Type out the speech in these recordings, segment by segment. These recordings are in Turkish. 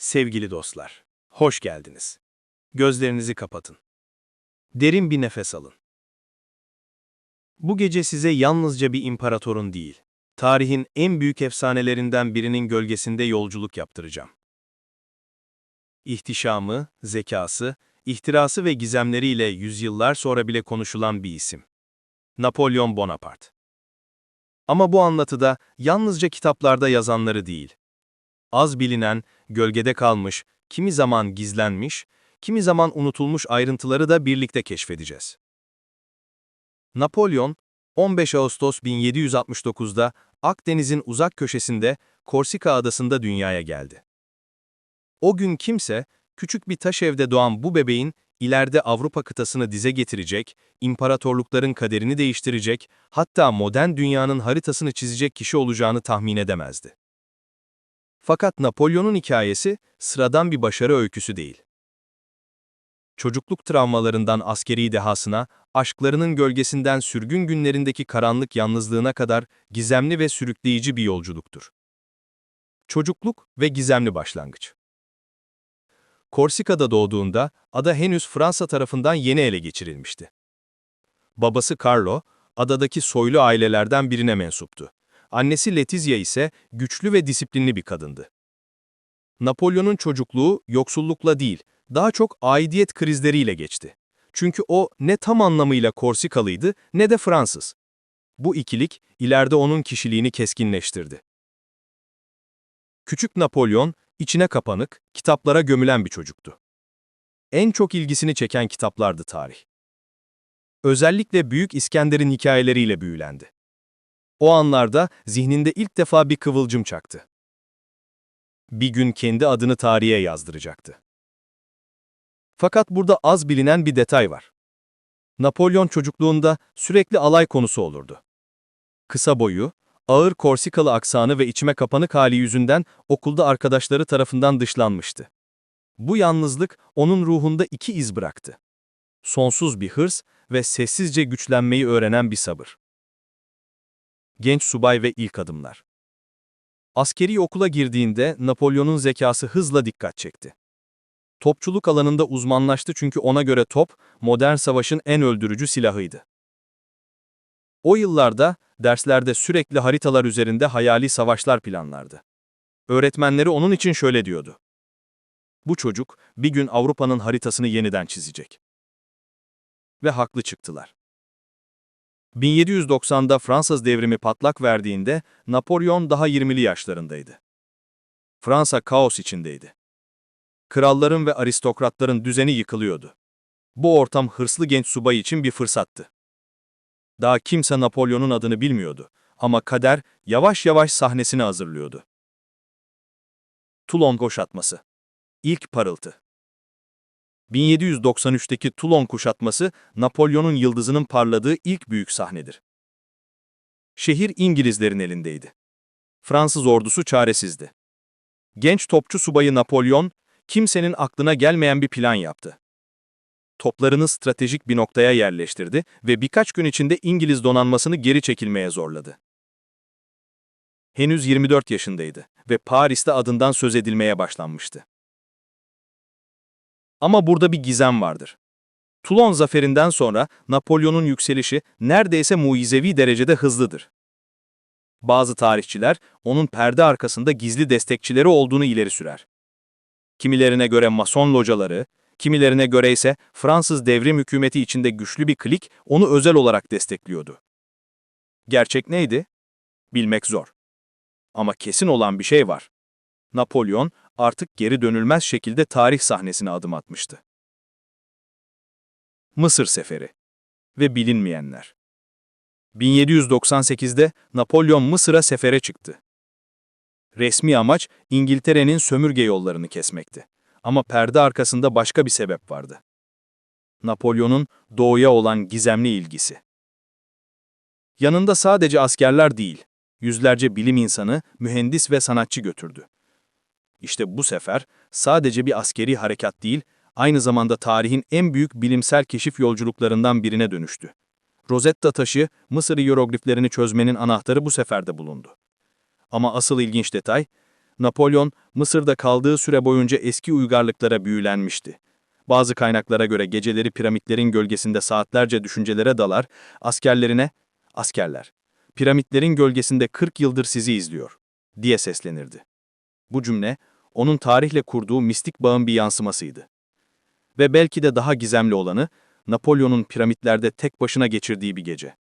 Sevgili dostlar, hoş geldiniz. Gözlerinizi kapatın. Derin bir nefes alın. Bu gece size yalnızca bir imparatorun değil, tarihin en büyük efsanelerinden birinin gölgesinde yolculuk yaptıracağım. İhtişamı, zekası, ihtirası ve gizemleriyle yüzyıllar sonra bile konuşulan bir isim. Napolyon Bonaparte. Ama bu anlatıda yalnızca kitaplarda yazanları değil, az bilinen, gölgede kalmış, kimi zaman gizlenmiş, kimi zaman unutulmuş ayrıntıları da birlikte keşfedeceğiz. Napolyon, 15 Ağustos 1769'da Akdeniz'in uzak köşesinde Korsika adasında dünyaya geldi. O gün kimse, küçük bir taş evde doğan bu bebeğin ileride Avrupa kıtasını dize getirecek, imparatorlukların kaderini değiştirecek, hatta modern dünyanın haritasını çizecek kişi olacağını tahmin edemezdi. Fakat Napolyon'un hikayesi sıradan bir başarı öyküsü değil. Çocukluk travmalarından askeri dehasına, aşklarının gölgesinden sürgün günlerindeki karanlık yalnızlığına kadar gizemli ve sürükleyici bir yolculuktur. Çocukluk ve gizemli başlangıç. Korsika'da doğduğunda ada henüz Fransa tarafından yeni ele geçirilmişti. Babası Carlo, adadaki soylu ailelerden birine mensuptu. Annesi Letizia ise güçlü ve disiplinli bir kadındı. Napolyon'un çocukluğu yoksullukla değil, daha çok aidiyet krizleriyle geçti. Çünkü o ne tam anlamıyla Korsikalıydı ne de Fransız. Bu ikilik ileride onun kişiliğini keskinleştirdi. Küçük Napolyon, içine kapanık, kitaplara gömülen bir çocuktu. En çok ilgisini çeken kitaplardı tarih. Özellikle Büyük İskender'in hikayeleriyle büyülendi. O anlarda zihninde ilk defa bir kıvılcım çaktı. Bir gün kendi adını tarihe yazdıracaktı. Fakat burada az bilinen bir detay var. Napolyon çocukluğunda sürekli alay konusu olurdu. Kısa boyu, ağır Korsikalı aksanı ve içime kapanık hali yüzünden okulda arkadaşları tarafından dışlanmıştı. Bu yalnızlık onun ruhunda iki iz bıraktı. Sonsuz bir hırs ve sessizce güçlenmeyi öğrenen bir sabır. Genç subay ve ilk adımlar. Askeri okula girdiğinde Napolyon'un zekası hızla dikkat çekti. Topçuluk alanında uzmanlaştı çünkü ona göre top, modern savaşın en öldürücü silahıydı. O yıllarda derslerde sürekli haritalar üzerinde hayali savaşlar planlardı. Öğretmenleri onun için şöyle diyordu. Bu çocuk bir gün Avrupa'nın haritasını yeniden çizecek. Ve haklı çıktılar. 1790'da Fransız devrimi patlak verdiğinde Napolyon daha 20'li yaşlarındaydı. Fransa kaos içindeydi. Kralların ve aristokratların düzeni yıkılıyordu. Bu ortam hırslı genç subay için bir fırsattı. Daha kimse Napolyon'un adını bilmiyordu ama kader yavaş yavaş sahnesini hazırlıyordu. Toulon kuşatması. İlk parıltı. 1793'teki Toulon kuşatması, Napolyon'un yıldızının parladığı ilk büyük sahnedir. Şehir İngilizlerin elindeydi. Fransız ordusu çaresizdi. Genç topçu subayı Napolyon, kimsenin aklına gelmeyen bir plan yaptı. Toplarını stratejik bir noktaya yerleştirdi ve birkaç gün içinde İngiliz donanmasını geri çekilmeye zorladı. Henüz 24 yaşındaydı ve Paris'te adından söz edilmeye başlanmıştı. Ama burada bir gizem vardır. Toulon zaferinden sonra Napolyon'un yükselişi neredeyse muizevi derecede hızlıdır. Bazı tarihçiler onun perde arkasında gizli destekçileri olduğunu ileri sürer. Kimilerine göre mason locaları, kimilerine göre ise Fransız devrim hükümeti içinde güçlü bir klik onu özel olarak destekliyordu. Gerçek neydi? Bilmek zor. Ama kesin olan bir şey var. Napolyon artık geri dönülmez şekilde tarih sahnesine adım atmıştı. Mısır Seferi ve bilinmeyenler. 1798'de Napolyon Mısır'a sefere çıktı. Resmi amaç İngiltere'nin sömürge yollarını kesmekti. Ama perde arkasında başka bir sebep vardı. Napolyon'un doğuya olan gizemli ilgisi. Yanında sadece askerler değil, yüzlerce bilim insanı, mühendis ve sanatçı götürdü. İşte bu sefer sadece bir askeri harekat değil, aynı zamanda tarihin en büyük bilimsel keşif yolculuklarından birine dönüştü. Rosetta taşı, Mısır hierogliflerini çözmenin anahtarı bu seferde bulundu. Ama asıl ilginç detay, Napolyon, Mısır'da kaldığı süre boyunca eski uygarlıklara büyülenmişti. Bazı kaynaklara göre geceleri piramitlerin gölgesinde saatlerce düşüncelere dalar, askerlerine, askerler, piramitlerin gölgesinde 40 yıldır sizi izliyor, diye seslenirdi. Bu cümle, onun tarihle kurduğu mistik bağın bir yansımasıydı. Ve belki de daha gizemli olanı, Napolyon'un piramitlerde tek başına geçirdiği bir gece.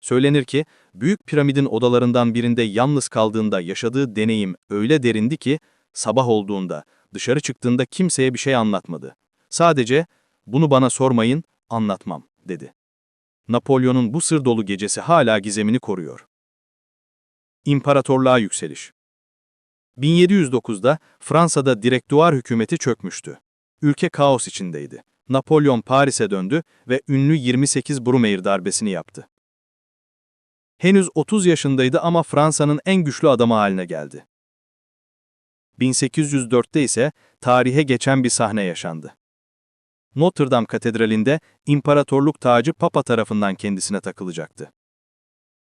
Söylenir ki, Büyük Piramidin odalarından birinde yalnız kaldığında yaşadığı deneyim öyle derindi ki, sabah olduğunda, dışarı çıktığında kimseye bir şey anlatmadı. Sadece, bunu bana sormayın, anlatmam, dedi. Napolyon'un bu sır dolu gecesi hala gizemini koruyor. İmparatorluğa yükseliş 1709'da Fransa'da direktuar hükümeti çökmüştü. Ülke kaos içindeydi. Napolyon Paris'e döndü ve ünlü 28 Brumaire darbesini yaptı. Henüz 30 yaşındaydı ama Fransa'nın en güçlü adamı haline geldi. 1804'te ise tarihe geçen bir sahne yaşandı. Notre Dame Katedrali'nde imparatorluk tacı Papa tarafından kendisine takılacaktı.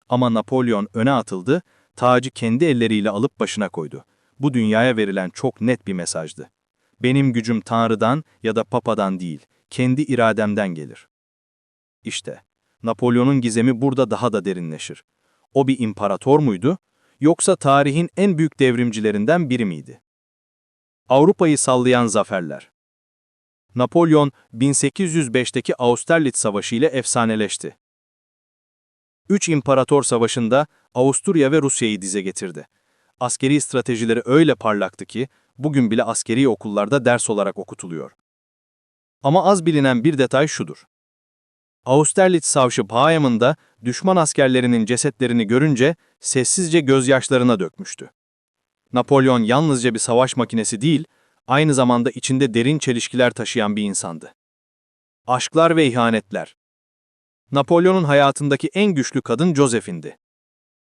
Ama Napolyon öne atıldı, tacı kendi elleriyle alıp başına koydu. Bu dünyaya verilen çok net bir mesajdı. Benim gücüm Tanrı'dan ya da Papa'dan değil, kendi irademden gelir. İşte, Napolyon'un gizemi burada daha da derinleşir. O bir imparator muydu, yoksa tarihin en büyük devrimcilerinden biri miydi? Avrupa'yı sallayan zaferler Napolyon, 1805'teki Austerlitz Savaşı ile efsaneleşti. Üç İmparator Savaşı'nda Avusturya ve Rusya'yı dize getirdi. Askeri stratejileri öyle parlaktı ki, bugün bile askeri okullarda ders olarak okutuluyor. Ama az bilinen bir detay şudur. Austerlitz Savcı Paayam'ın düşman askerlerinin cesetlerini görünce sessizce gözyaşlarına dökmüştü. Napolyon yalnızca bir savaş makinesi değil, aynı zamanda içinde derin çelişkiler taşıyan bir insandı. Aşklar ve ihanetler Napolyon'un hayatındaki en güçlü kadın Josephine'di.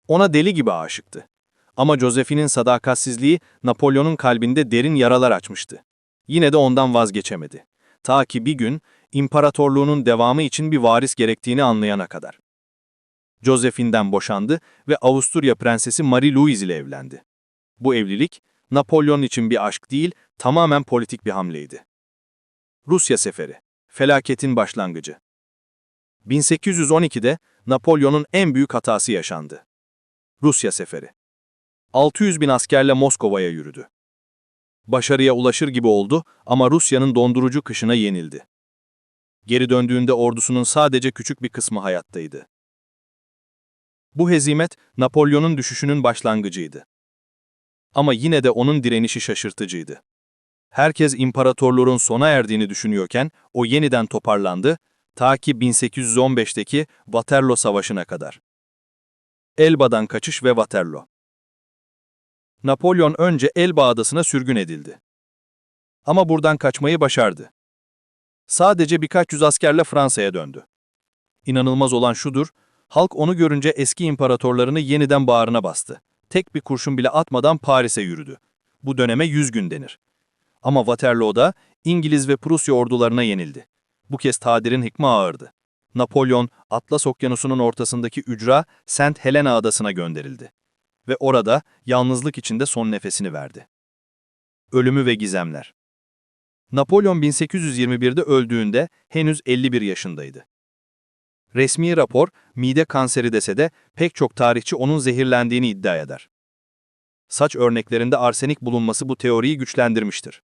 Ona deli gibi aşıktı. Ama Josephine'in sadakatsizliği Napolyon'un kalbinde derin yaralar açmıştı. Yine de ondan vazgeçemedi. Ta ki bir gün imparatorluğunun devamı için bir varis gerektiğini anlayana kadar. Josephine'den boşandı ve Avusturya prensesi Marie Louise ile evlendi. Bu evlilik Napolyon için bir aşk değil, tamamen politik bir hamleydi. Rusya Seferi, felaketin başlangıcı. 1812'de Napolyon'un en büyük hatası yaşandı. Rusya Seferi. 600 bin askerle Moskova'ya yürüdü. Başarıya ulaşır gibi oldu ama Rusya'nın dondurucu kışına yenildi. Geri döndüğünde ordusunun sadece küçük bir kısmı hayattaydı. Bu hezimet Napolyon'un düşüşünün başlangıcıydı. Ama yine de onun direnişi şaşırtıcıydı. Herkes imparatorluğun sona erdiğini düşünüyorken o yeniden toparlandı ta ki 1815'teki Waterloo Savaşı'na kadar. Elba'dan kaçış ve Waterloo. Napolyon önce Elba adasına sürgün edildi. Ama buradan kaçmayı başardı. Sadece birkaç yüz askerle Fransa'ya döndü. İnanılmaz olan şudur, halk onu görünce eski imparatorlarını yeniden bağrına bastı. Tek bir kurşun bile atmadan Paris'e yürüdü. Bu döneme yüz gün denir. Ama Waterloo'da İngiliz ve Prusya ordularına yenildi. Bu kez tadirin hikmi ağırdı. Napolyon, Atlas Okyanusu'nun ortasındaki ücra St. Helena adasına gönderildi. Ve orada yalnızlık içinde son nefesini verdi. Ölümü ve gizemler Napolyon 1821'de öldüğünde henüz 51 yaşındaydı. Resmi rapor, mide kanseri dese de pek çok tarihçi onun zehirlendiğini iddia eder. Saç örneklerinde arsenik bulunması bu teoriyi güçlendirmiştir.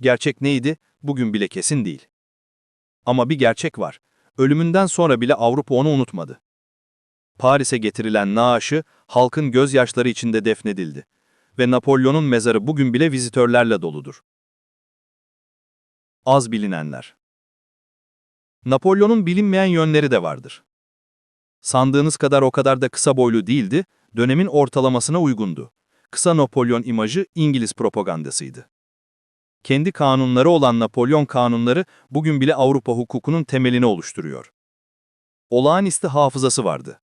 Gerçek neydi, bugün bile kesin değil. Ama bir gerçek var, ölümünden sonra bile Avrupa onu unutmadı. Paris'e getirilen naaşı halkın gözyaşları içinde defnedildi ve Napolyon'un mezarı bugün bile vizitörlerle doludur. Az bilinenler Napolyon'un bilinmeyen yönleri de vardır. Sandığınız kadar o kadar da kısa boylu değildi, dönemin ortalamasına uygundu. Kısa Napolyon imajı İngiliz propagandasıydı. Kendi kanunları olan Napolyon kanunları bugün bile Avrupa hukukunun temelini oluşturuyor. Olağanüstü hafızası vardı.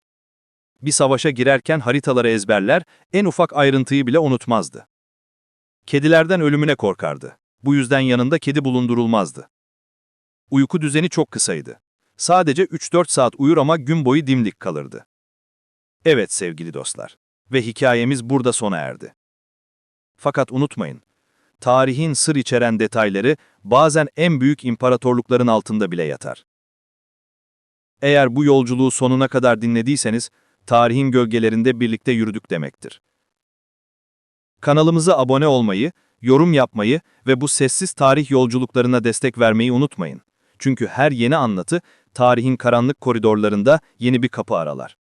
Bir savaşa girerken haritaları ezberler, en ufak ayrıntıyı bile unutmazdı. Kedilerden ölümüne korkardı. Bu yüzden yanında kedi bulundurulmazdı. Uyku düzeni çok kısaydı. Sadece 3-4 saat uyur ama gün boyu dimdik kalırdı. Evet sevgili dostlar. Ve hikayemiz burada sona erdi. Fakat unutmayın, tarihin sır içeren detayları bazen en büyük imparatorlukların altında bile yatar. Eğer bu yolculuğu sonuna kadar dinlediyseniz, tarihin gölgelerinde birlikte yürüdük demektir. Kanalımıza abone olmayı, yorum yapmayı ve bu sessiz tarih yolculuklarına destek vermeyi unutmayın. Çünkü her yeni anlatı, tarihin karanlık koridorlarında yeni bir kapı aralar.